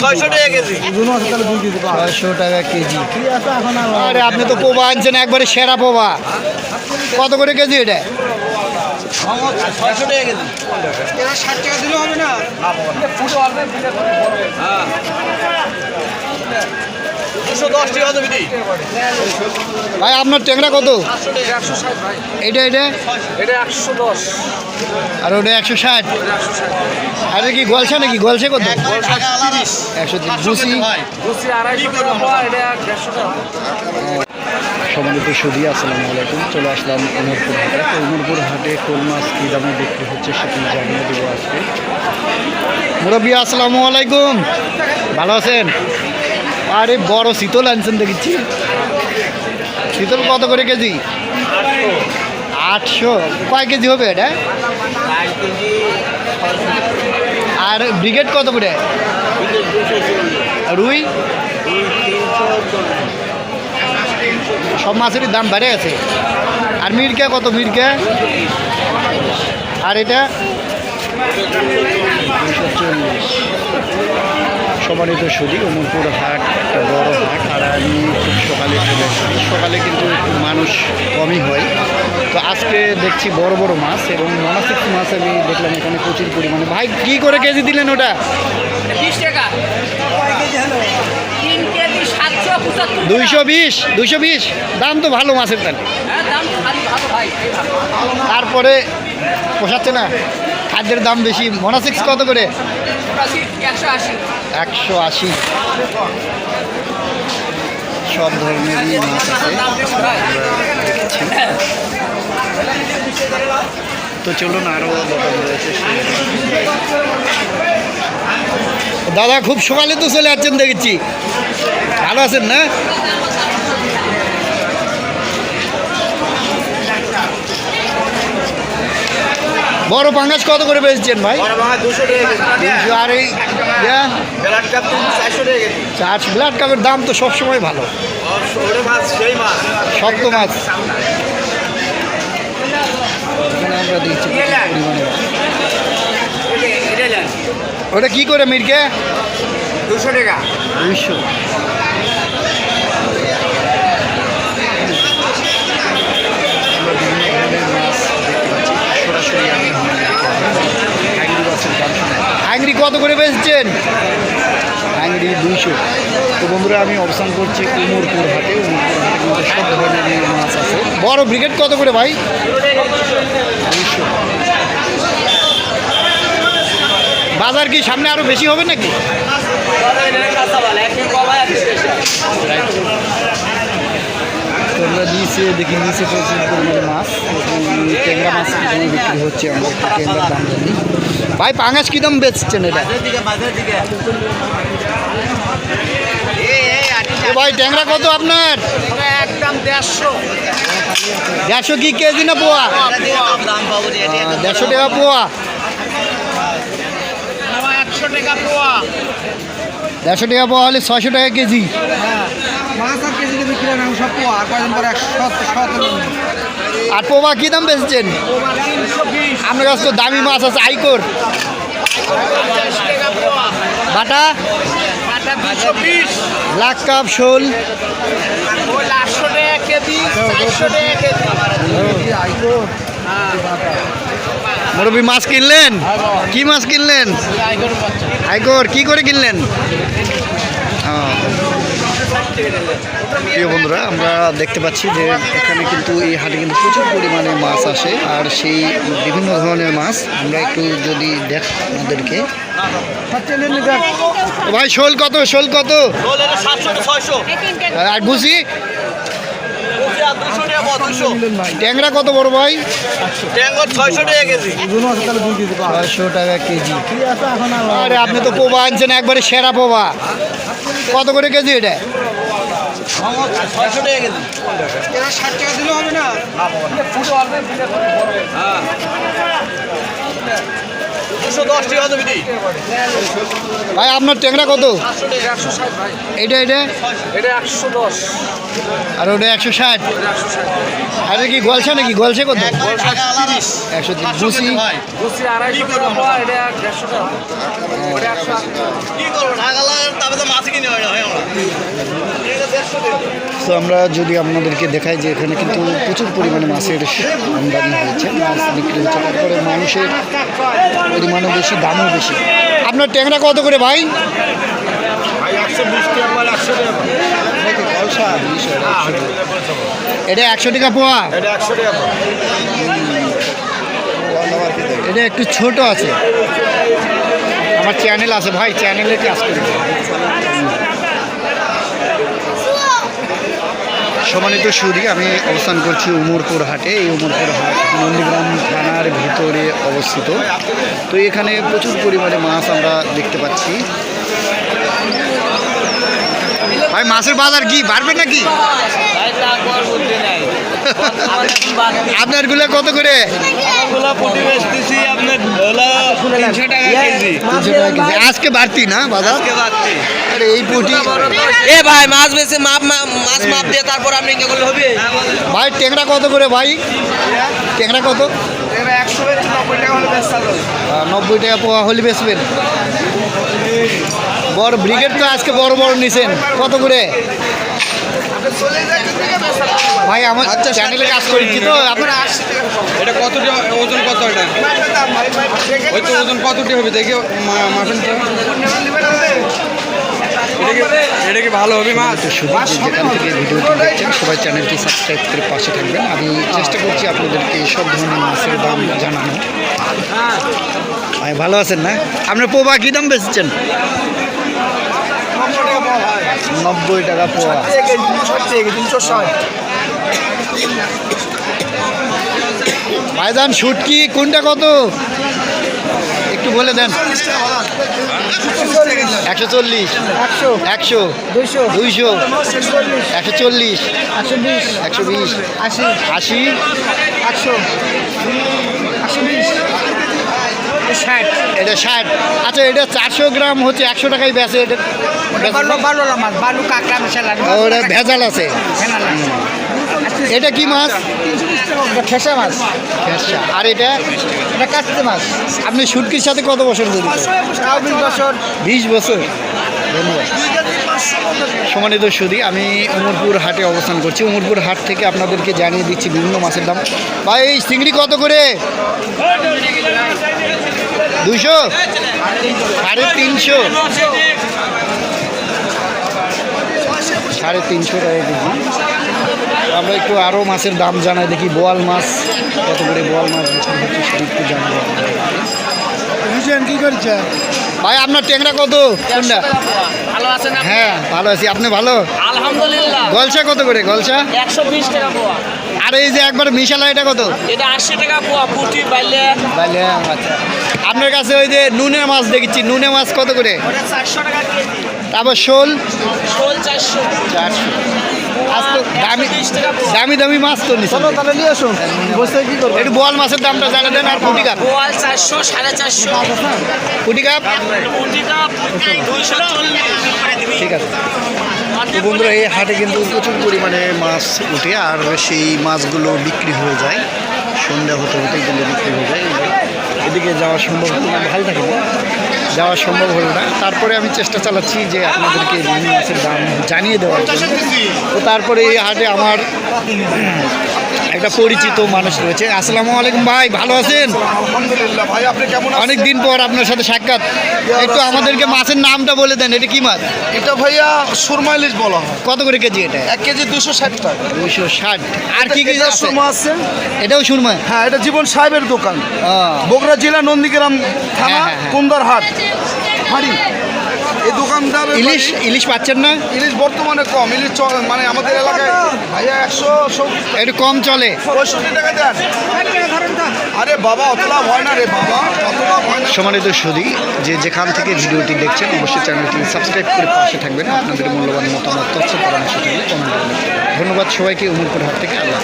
ছয়শো টাকা কেজি। ছয়শো টাকা কেজি। আরে? আপনি তো পোবা আনছেন একবারে সেরা পোবা। কত করে কেজি এটা? ছয়শো টাকা কেজি। দুশো দশ টাকা দেবি দি ভাই আপনার ট্যাংরা কত? এটা এটা আর ওটা একশো ষাট। আর কি গলছে নাকি? গলছে কত? একশো টাকা সম্মানিত সুদী আসসালামু আলাইকুম। চলে আসলাম উমরপুর হাটে। উমরপুর হাটে কোল মাছ কী দামে বিক্রি হচ্ছে সেটি জানিয়ে দেবো আজকে। মুরব্বী আসসালামু আলাইকুম। ভালো আছেন? আরে বড় শীতল আনছেন দেখেছি। শীতল কত করে কেজি? আটশো। কয় কেজি হবে এটা? আর ব্রিগেড কত করে? রুই? সব মাছেরই দাম বেড়ে গেছে আর মিরকা কত মিরকা? আর এটা? চল্লিশ। সমানিত সুদী অমরপুর হাট একটা বড় হাট। আর আমি খুব সকালে চলে এসেছি। সকালে কিন্তু একটু মানুষ কমই হয়। তো আজকে দেখছি বড় বড় মাছ এবং মনাসিক মাছ আমি দেখলাম এখানে প্রচুর পরিমাণে। ভাই কী করে কেজি দিলেন ওটা? বিশ টাকা। দুইশো বিশ দুইশো বিশ? দাম তো ভালো মাছের তাহলে। হ্যাঁ তো তারপরে পোষাচ্ছে না? খাদ্যের দাম বেশি। মনাসিক্স কত করে? একশো আশি। সব ধরনেরই মাছ আছে। দেখছি। তো চলুন আরও দাদা খুব সকালে তো চলে যাচ্ছেন দেখেছি। ভালো আছেন না? বড় পাঙ্গাস কত করে বেচছেন ভাই? আর এই চার্জ ব্লাড কাপের দাম তো সবসময় ভালো। শক্ত মাছ। আমরা মাছ। ওটা কি করে মিরকে দুশো টাকা। দুইশো আমরা বিভিন্ন ধরনের মাছ দেখতে পাচ্ছি সরাসরি আমি হাঙ্গরি মাছের দাম হাঙ্গরি কত করে বেচছেন? হাঙ্গরি দুইশো। তো বন্ধুরা আমি অবস্থান করছি উমরপুর হাটে। উমরপুর হাটের সব ধরনের মাছ আছে। বড় ব্রিগেড কত করে ভাই? দুইশো। বাজার কি সামনে আরও বেশি হবে নাকি? তোমরা নিচে দেখি নিচে প্রচুর পরিমাণে মাছ। ট্যাংরা মাছ বিক্রি হচ্ছে আমরা ট্যাংরার দাম জানি। ভাই, পাঙাশ কি দাম বেচছেন এটা? ভাই, ট্যাংরা কত আপনার? একদম দেড়শো দেড়শো কি কেজি না পোয়া? দেড়শো টাকা পোয়া। একশো টাকা পোয়া দেড়শো টাকা হলে ছয়শো টাকা কেজি। বিক্রি হয় না, সব আর কয়েকদিন পরে একশো সতেরো আর পোয়া কী দাম বেচছেন? আপনার কাছে তো দামি মাছ আছে, আইকোর। বাটা? ব্ল্যাক কাপ শোল। মুরব্বী, মাছ কিনলেন? কি মাছ কিনলেন? আইকর, কি করে কিনলেন। প্রিয় বন্ধুরা, আমরা দেখতে পাচ্ছি যে এখানে কিন্তু এই হাটে কিন্তু প্রচুর পরিমাণে মাছ আসে, আর সেই বিভিন্ন ধরনের মাছ আমরা একটু যদি দেখ আমাদেরকে। ভাই, শোল কত? শোল কত? আর দুশো ট্যাংরা কত বড় ভাই? ছয়শো টাকা কেজি। আরে, আপনি তো পোবা আনছেন, একবারে সেরা পোবা। কত করে কেজি এটা? ছয়শো টাকা কেজি। এরা ষাট টাকা দিলেও হবে না। টাকা দেবি দি ভাই আপনার ট্যাংরা কত? এটা এটা? আর ওটা একশো ষাট? আর কি গলছে নাকি? গলছে কত? একশো না তো আমরা যদি আপনাদেরকে দেখাই যে এখানে কিন্তু প্রচুর পরিমাণে মাছের আমদানি হয়েছে মাছ বিক্রি হচ্ছে। তারপরে মানুষের পরিমাণও বেশি দামও বেশি। আপনার ট্যাংরা কত করে ভাই? এটা একশো টাকা পোয়া? এটা একটু ছোট আছে। আমার চ্যানেল আছে ভাই চ্যানেলে কাজ করি। সমানিত সুরি আমি অবস্থান করছি উমরপুর হাটে। এই উমরপুর হাট নন্দীগ্রাম থানার ভিতরে অবস্থিত। তো এখানে প্রচুর পরিমাণে মাছ আমরা দেখতে পাচ্ছি। ভাই, মাছের বাজার কি? বাড়বে নাকি? আপনারগুলো কত করে? তিনশো টাকা কেজি। আজকে বাড়তি না বাজার আরে এই পুটি। এ ভাই মাছ বেছে মাপ মাছ মাপ দিয়ে তারপর আপনি কি করলে হবে? ভাই ট্যাংরা কত করে ভাই? ট্যাংরা কত? নব্বই টাকা হলে ব্যস্ত নব্বই টাকা পোয়া হলে বেচবেন। বড় ব্রিগেড তো আজকে বড় বড় নিছেন। কত করে? ভাই আমার চ্যানেলে কাজ করেছি তো আপনারা এটা কতটি ওজন কত এটা? ওই তো ওজন কতটি হবে? দেখে মাফিন এটা কি ভালো হবে মাছ? যে যেখান থেকে ভিডিওটি দেখছেন সবাই চ্যানেলটি সাবস্ক্রাইব করে পাশে থাকবেন। আমি চেষ্টা করছি আপনাদেরকে সব ধরনের মাছের দাম জানানো ভাই ভালো আছেন না? আপনার পোবা কী দাম বেচেছেন? নব্বই টাকা পোয়া। তিনশো ষাট। ভাইজান শুটকি কোনটা কত? একটু বলে দেন। একশো চল্লিশ। একশো। একশো। দুইশো। দুইশো। একশো চল্লিশ। একশো বিশ। একশো বিশ। আশি। আশি। একশো। ষাট। এটা ষাট। আচ্ছা এটা চারশো গ্রাম হচ্ছে একশো টাকায় বেচে। এটা ওটা ভেজাল আছে। এটা কি মাছ? খেসা মাছ। আচ্ছা আর এটা? এটা কাটতে মাছ। আপনি শুটকির সাথে কত বছর তাও বিশ বছর। বিশ বছর? ধন্যবাদ। সমানিত সুদী আমি উমরপুর হাটে অবস্থান করছি। উমরপুর হাট থেকে আপনাদেরকে জানিয়ে দিচ্ছি বিভিন্ন মাছের দাম। ভাই এই চিংড়ি কত করে? দুশো সাড়ে তিনশো। সাড়ে তিনশো টাকা কেজি। আমরা একটু আরও মাছের দাম জানাই দেখি বোয়াল মাছ কত করে বোয়াল মাছ বিক্রি হচ্ছে সেটা একটু জানাব কি করছে? ভাই আপনার ট্যাংরা কত? কোনটা? ভালো আছেন? হ্যাঁ ভালো আছি। আপনি ভালো? আলহামদুলিল্লাহ। গলসা কত করে গলসা? একশো বিশ টাকা পোয়া। আর এই যে একবার মিশালা এটা কত? এটা আশি টাকা পোয়া পুটি বাইলে। বাইলে আচ্ছা। আপনার কাছে ওই যে নুনে মাছ দেখেছি। নুনে মাছ কত করে? চারশো টাকা কেজি। তারপর শোল? শোল চারশো। চারশো। আজ তো দামি দামি দামি মাছ তো নিচ্ছেন তাহলে নিয়ে আসুন। বসে কি করব? একটু বোয়াল মাছের দামটা জানা দেন আর পুটি কাপ। বোয়াল চারশো সাড়ে চারশো। পুটি কাপ? ঠিক আছে। তো বন্ধুরা এই হাটে কিন্তু প্রচুর পরিমাণে মাছ উঠে আর সেই মাছগুলো বিক্রি হয়ে যায়। সন্ধ্যা হতে হতে এগুলো বিক্রি হয়ে যায়। এদিকে যাওয়া সম্ভব ভালো থাকে যাওয়া সম্ভব হলো না। তারপরে আমি চেষ্টা চালাচ্ছি যে আপনাদেরকে বিভিন্ন মাছের দাম জানিয়ে দেওয়ার জন্য। তো তারপরে এই হাটে আমার একটা পরিচিত মানুষ রয়েছে। আসসালামু আলাইকুম ভাই ভালো আছেন? আলহামদুলিল্লাহ ভাই আপনি কেমন অনেক দিন পর আপনার সাথে সাক্ষাৎ। একটু আমাদেরকে মাছের নামটা বলে দেন এটা কি মাছ? এটা ভাইয়া সুরমা ইলিশ বলা হয়। কত করে কেজি এটা? এক কেজি দুশো ষাট টাকা। দুশো ষাট। আর কি কি? সুরমা আছে। এটাও সুরমা? হ্যাঁ এটা জীবন সাহেবের দোকান। বগুড়া জেলা নন্দীগ্রাম থানা হ্যাঁ, হ্যাঁ, হ্যাঁ। কুন্দর হাট হাড়ি। এই দোকানদার ইলিশ ইলিশ পাচ্ছেন না? ইলিশ বর্তমানে কম ইলিশ মানে আমাদের এলাকায় ভাইয়া একশো একটু কম চলে। পঁয়ষট্টি টাকা দেন। আরে বাবা অত লাভ হয় না রে বাবা অত লাভ হয় না। সমানিত সুদী যে যেখান থেকে ভিডিওটি দেখছেন অবশ্যই চ্যানেলটি সাবস্ক্রাইব করে পাশে থাকবেন। আপনাদের মূল্যবান মতামত তথ্য পরামর্শ থাকলে কমেন্ট ধন্যবাদ সবাইকে উমরপুর হাট থেকে। আল্লাহ।